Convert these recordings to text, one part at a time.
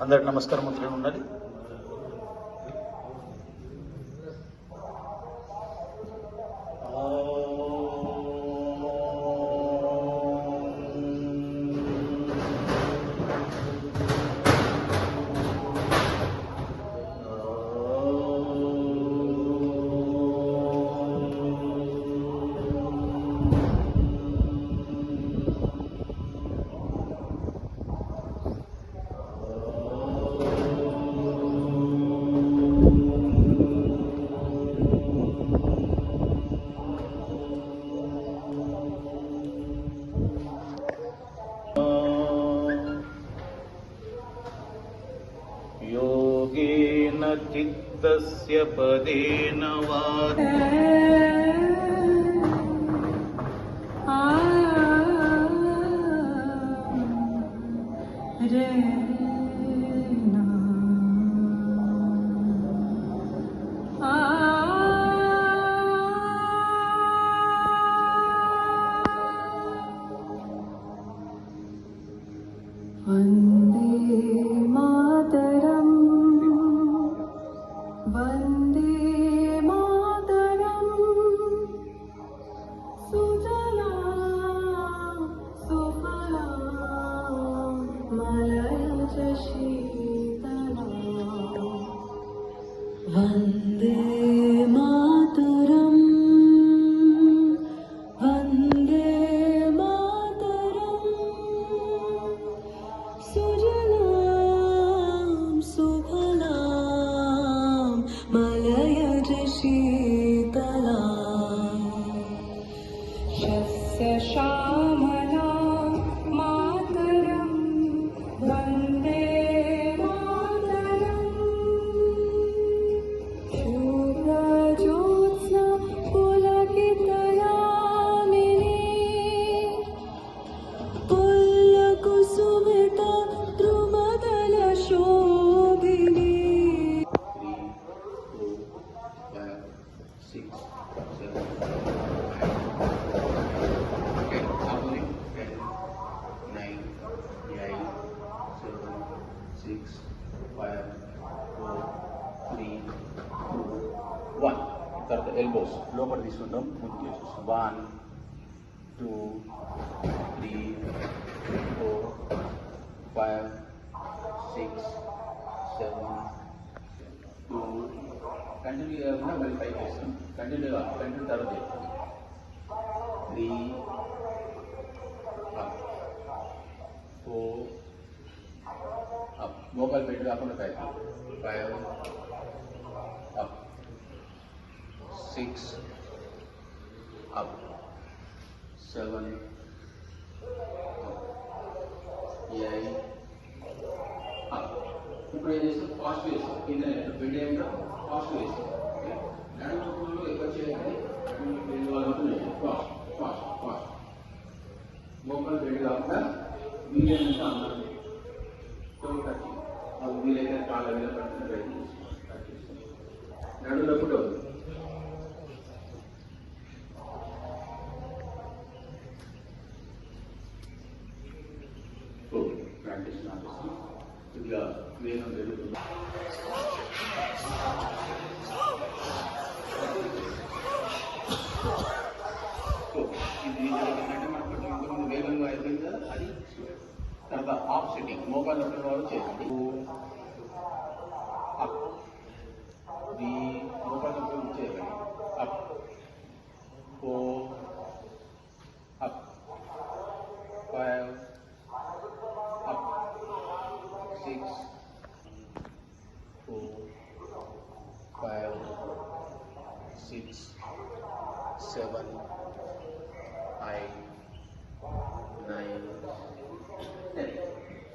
అందరికి నమస్కారం. మంత్రి ఉండాలి. योगेन चित्तस्य पदेन वा शस्य six, five, four, three, two, one. Third the elbows. Lower this one down. One, two, three, four, five, six, seven, two. Kan continue. Uh, no, well, five days. Continue. Uh, continue third day. Three, four. మోకాలు పెట్టి కాకుండా five five up six up seven eight up ఇప్పుడు ఏం చేస్తాం fast వేస్తాం కింద bed ఏమిటో fast వేస్తాం నడుములో ఎక్కువ చేయాలి బెడ్ వాళ్ళు ఫాస్ట్ ఫాస్ట్ ఫాస్ట్ మోకాలు బెడ్ కాకుండా వీలైనంత అన్నారు కొన్ని టచ్ అది వీలైతే కాళ్ళ మీద పడుతున్న ప్రయత్నం ప్రాక్టీస్ ఇట్లా వేగం ఇది మనకు వేగంగా అయిపోయింది అది తర్వాత ఆఫ్ సెట్టింగ్ మోకాళ్ళు వాళ్ళు చేయండి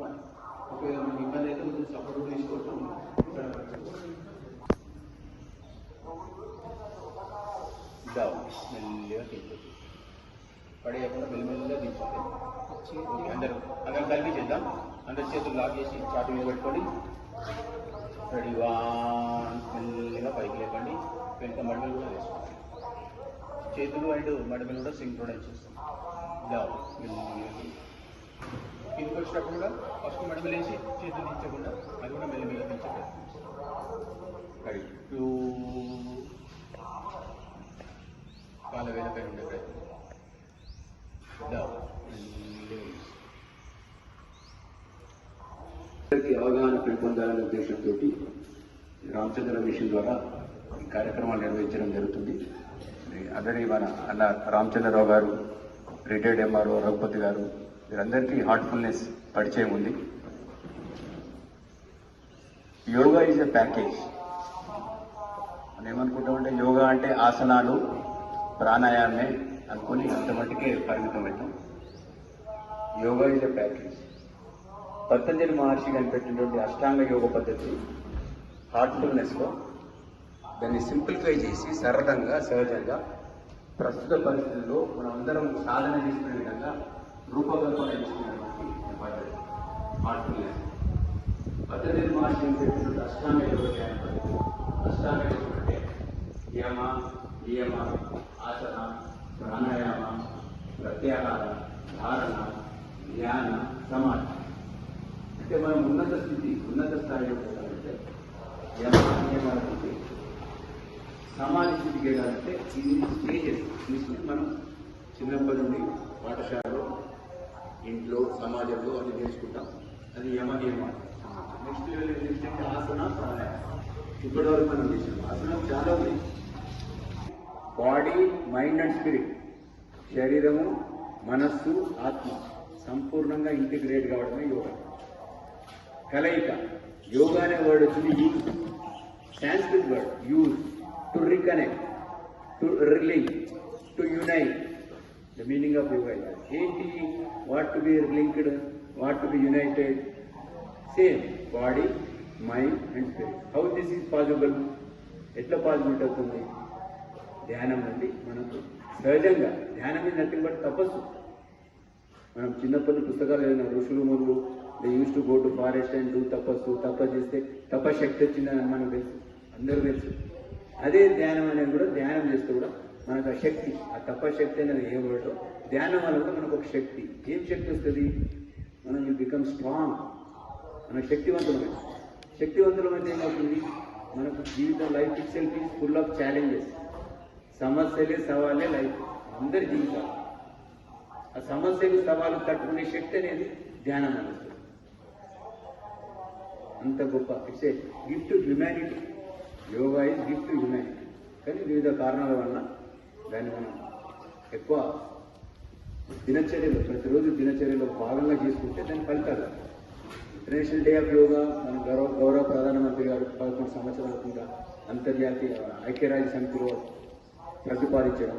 ఒకవేళ మనకి ఇబ్బంది అయితే కొంచెం సపోర్ట్ తీసుకోవటం మెల్లిగా దింపచ్చు పడేయకుండా మెల్లిమెల్లిగా దింపాలి ఓకే అందరూ అందరం కలిపి చేద్దాం అందరి చేతులు లాక్ చేసి చాటు మీద పెట్టుకొని రెడీ వన్ మెల్లిగా పైకి లేపండి వెనుక మడమలు కూడా వేసుకోండి చేతులు అండ్ మడమలు కూడా సింక్రోనైజ్ చేస్తాం ఇలా మెల్లిగా కిందకి వచ్చినప్పుడు కూడా ఫస్ట్ మడిమలు వేసి చేతులు దించకుండా అది కూడా మెల్లిమెల్లిగా దించండి. రెడీ టూ కాల వేలపై ఉండే ప్రయత్నం. అవగాహన పెంపొందాలనే ఉద్దేశంతో రామచంద్ర మిషన్ ద్వారా ఈ కార్యక్రమాలు నిర్వహించడం జరుగుతుంది. అందరి మన అన్న రామచంద్రరావు గారు రిటైర్డ్ ఎంఆర్ఓ రఘుపతి గారు మీరందరికీ హార్ట్ఫుల్నెస్ పరిచయం ఉంది. యోగా ఈజ్ ఎ ప్యాకేజ్ మనం ఏమనుకుంటామంటే యోగా అంటే ఆసనాలు ప్రాణాయామే అనుకుని అంతమట్టుకే పరిమితం అవుతాం yoga is a package Patanjali Maharshi కనిపెట్టినటువంటి Ashtanga yoga పద్ధతి హార్ట్ఫుల్నెస్లో దాన్ని సింప్లిఫై చేసి సరళంగా సహజంగా ప్రస్తుత పరిస్థితుల్లో మనం అందరం సాధన చేసుకునే విధంగా రూపకల్పన చేసుకునేటువంటి పద్ధతి. హార్ట్ఫుల్నెస్ పతంజలి మహర్షి కనిపెట్టినటువంటి అష్టాంగ యోగ అంటే యమ నియమ ఆసన ప్రాణాయామ ప్రత్యాహార ధారణ ధ్యాన సమాధి. అంటే మనం ఉన్నత స్థితి ఉన్నత స్థాయిలో పోవాలంటే యమ నియమాల స్థితి. సమాధి స్థితికి వెళ్ళాలంటే ఇది స్టేజెస్ తీసుకుని మనం చిన్నప్పటి నుండి పాఠశాలలో ఇంట్లో సమాజంలో అది నేర్చుకుంటాం. అది యమ నియమాలు నెక్స్ట్ లెవెల్ ఆసన ప్రాణాయామం. ఇప్పటి వరకు మనం చేసాం ఆసనం చాలా ఉంది. బాడీ మైండ్ అండ్ స్పిరిట్ శరీరము మనస్సు ఆత్మ సంపూర్ణంగా ఇంటిగ్రేట్ కావడమే యోగా. కలయిక యోగా అనే వర్డ్ వచ్చింది యూజ్ Sanskrit word use to reconnect to relink to unite the meaning of yoga ఏంటి? What to be linked what to be united same body mind and spirit how this is possible ఎట్లా possibility అవుతుంది? ధ్యానం నుండి మనకు. సహజంగా ధ్యానం అనేది nothing but తపస్సు. మనం చిన్నప్పటి పుస్తకాలు ఏదైనా ఋషులు మునులు they use to go to forest and do తపస్సు తప చేస్తే తపశక్తి వచ్చిందని మనకు తెలుసు. అందరూ తెలుసు. అదే ధ్యానం అనేది కూడా ధ్యానం చేస్తే కూడా మనకు ఆ శక్తి ఆ తపశక్తి అనేది ఏం ఉండటం ధ్యానం వల్ల కూడా మనకు ఒక శక్తి. ఏం శక్తి వస్తుంది? మనం బికమ్ స్ట్రాంగ్ మన శక్తివంతులమైన శక్తివంతులమైతే ఏమవుతుంది మనకు జీవితం life itself is full of challenges సమస్యలే సవాలే లైఫ్ అందరి జీవితాలు. ఆ సమస్యలు సవాలు తట్టుకునే శక్తి అనేది ధ్యానం అనేది అంత గొప్ప. It's a gift humanity yoga is gift humanity కానీ వివిధ కారణాల వలన దాన్ని మనం ఎక్కువ దినచర్యలో ప్రతిరోజు దినచర్యలో భాగంగా చేసుకుంటే దాని ఫలితాలు. ఇంటర్నేషనల్ డే ఆఫ్ యోగా మన గౌరవ గౌరవ ప్రధానమంత్రి గారు పదకొండు సంవత్సరాల కింద అంతర్జాతీయ ఐక్యరాజ్య సమితిలో ప్రతిపాదించడం.